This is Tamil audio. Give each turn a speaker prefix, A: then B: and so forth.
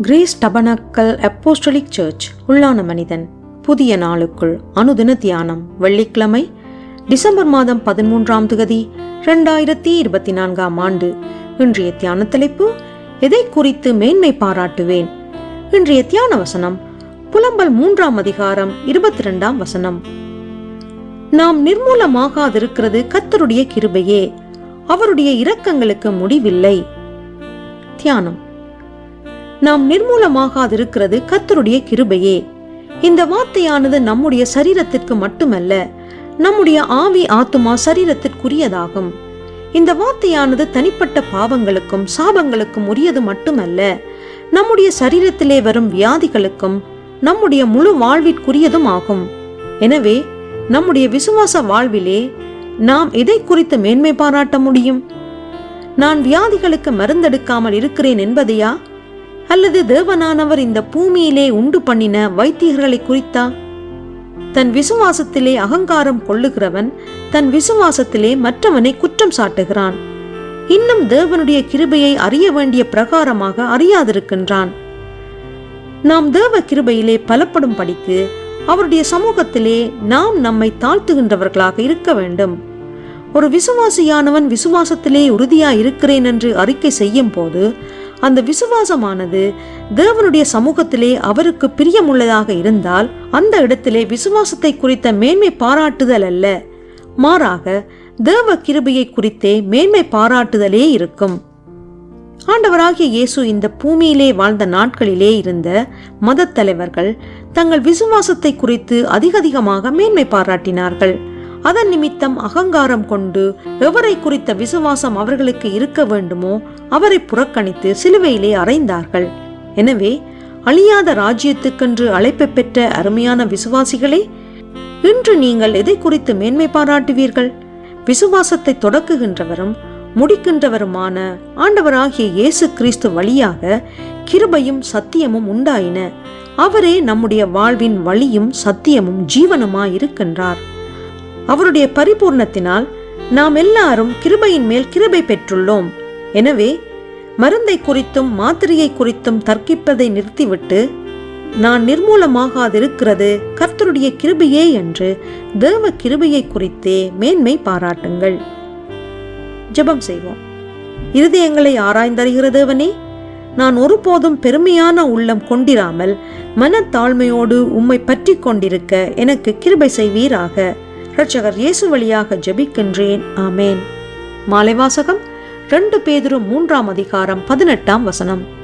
A: கிரேஸ் டபனக்கல் அப்போஸ்டலிக் சர்ச் உள்ளான மனிதன். புதிய நாளுக்குள் அனுதின தியானம் வெள்ளிக்கிழமை டிசம்பர் மாதம் பதிமூன்றாம் திகதி இரண்டாயிரத்தி இருபத்தி நான்காம் ஆண்டு. இன்றைய தியான தலைப்பு எதை குறித்து மேன்மை பாராட்டுவேன்? இன்றைய தியான வசனம் புலம்பல் மூன்றாம் அதிகாரம் இருபத்தி இரண்டாம் வசனம். நாம் நிர்மூலமாகாதிருக்கிறது கத்தருடைய கிருபையே அவருடைய இரக்கங்களுக்கு முடிவில்லை. தியானம். நாம் நிர்மூலமாகாதிருக்கிறது கத்தருடைய கிருபையே. இந்த வார்த்தையானது நம்முடைய சரீரத்திற்கு மட்டுமல்ல நம்முடைய ஆவி ஆத்துமா சரீரத்திற்குரியதாகும். இந்த வார்த்தையானது தனிப்பட்ட பாவங்களுக்கும் சாபங்களுக்கும் உரியது மட்டுமல்ல நம்முடைய சரீரத்திலே வரும் வியாதிகளுக்கும் நம்முடைய முழு வாழ்விற்குரியதும் ஆகும். எனவே நம்முடைய விசுவாச வாழ்விலே நாம் எதை குறித்து மேன்மை பாராட்ட முடியும்? நான் வியாதிகளுக்கு மருந்தெடுக்காமல் இருக்கிறேன் என்பதையா? அல்லது தேவனானவர் இந்த பூமியிலே உண்டு பண்ணின வைத்தியர்களை குறித்தா? தன் விசுவாசத்திலே அகங்காரம் கொள்ளுகிறவன் தன் விசுவாசத்திலே மற்றவனை குற்றம் சாட்டுகிறான். இன்னும் தேவனுடைய கிருபையை அறிய வேண்டிய பிரகாரமாக அறியாதிருக்கின்றான். நாம் தேவ கிருபையிலே பலப்படும் படிக்கு அவருடைய சமூகத்திலே நாம் நம்மை தாழ்த்துகின்றவர்களாக இருக்க வேண்டும். ஒரு விசுவாசியானவன் விசுவாசத்திலே உறுதியா இருக்கிறேன் என்று அறிக்கை செய்யும் போது அந்த விசுவாசமானது தேவனுடைய சமூகத்திலே அவருக்கு பிரியமுள்ளதாக இருந்தால் அந்த இடத்திலே விசுவாசத்தை குறித்த மேன்மை பாராட்டுதல் அல்ல. மாறாக தேவ கிருபையை குறித்தே மேன்மை பாராட்டுதலே இருக்கும். ஆண்டவராகிய இயேசு இந்த பூமியிலே வாழ்ந்த நாட்களிலே இருந்த மதத் தலைவர்கள் தங்கள் விசுவாசத்தை குறித்து அதிகதிகமாக மேன்மை பாராட்டினார்கள். அதன் நிமித்தம் அகங்காரம் கொண்டு எவரை குறித்த விசுவாசம் அவர்களுக்கு இருக்க வேண்டுமோ அவரை புறக்கணித்து சிலுவையிலே அறைந்தார்கள். எனவே அழியாத ராஜ்யத்துக்கென்று அழைப்பு பெற்ற அருமையான விசுவாசிகளே இன்று நீங்கள் எதை குறித்து மேன்மை பாராட்டுவீர்கள்? விசுவாசத்தை தொடக்குகின்றவரும் முடிக்கின்றவருமான ஆண்டவராகிய இயேசு கிறிஸ்து வழியாக கிருபையும் சத்தியமும் உண்டாயின. அவரே நம்முடைய வாழ்வின் வழியும் சத்தியமும் ஜீவனுமாயிருக்கின்றார். அவருடைய பரிபூர்ணத்தினால் நாம் எல்லாரும் கிருபையின் மேல் கிருபை பெற்றுள்ளோம். எனவே மருந்தை குறித்தும் மாத்திரையை குறித்தும் தர்க்கிப்பதை நிறுத்திவிட்டு நான் நிர்மூலமாகாதிருக்கிறது கர்த்தருடைய கிருபையே என்று தேவ கிருபையை குறித்தே மேன்மை பாராட்டுங்கள். ஜெபம் செய்வோம். இருதயங்களை ஆராய்ந்தறிகிற தேவனே நான் ஒருபோதும் பெருமையான உள்ளம் கொண்டிராமல் மனத்தாழ்மையோடு உம்மை பற்றி கொண்டிருக்க எனக்கு கிருபை செய்வீராக. இரட்சகர் இயேசு வழியாக ஜெபிக்கின்றேன். ஆமேன். மாலை வாசகம் ரெண்டு பேதரும் மூன்றாம் அதிகாரம் பதினெட்டாம் வசனம்.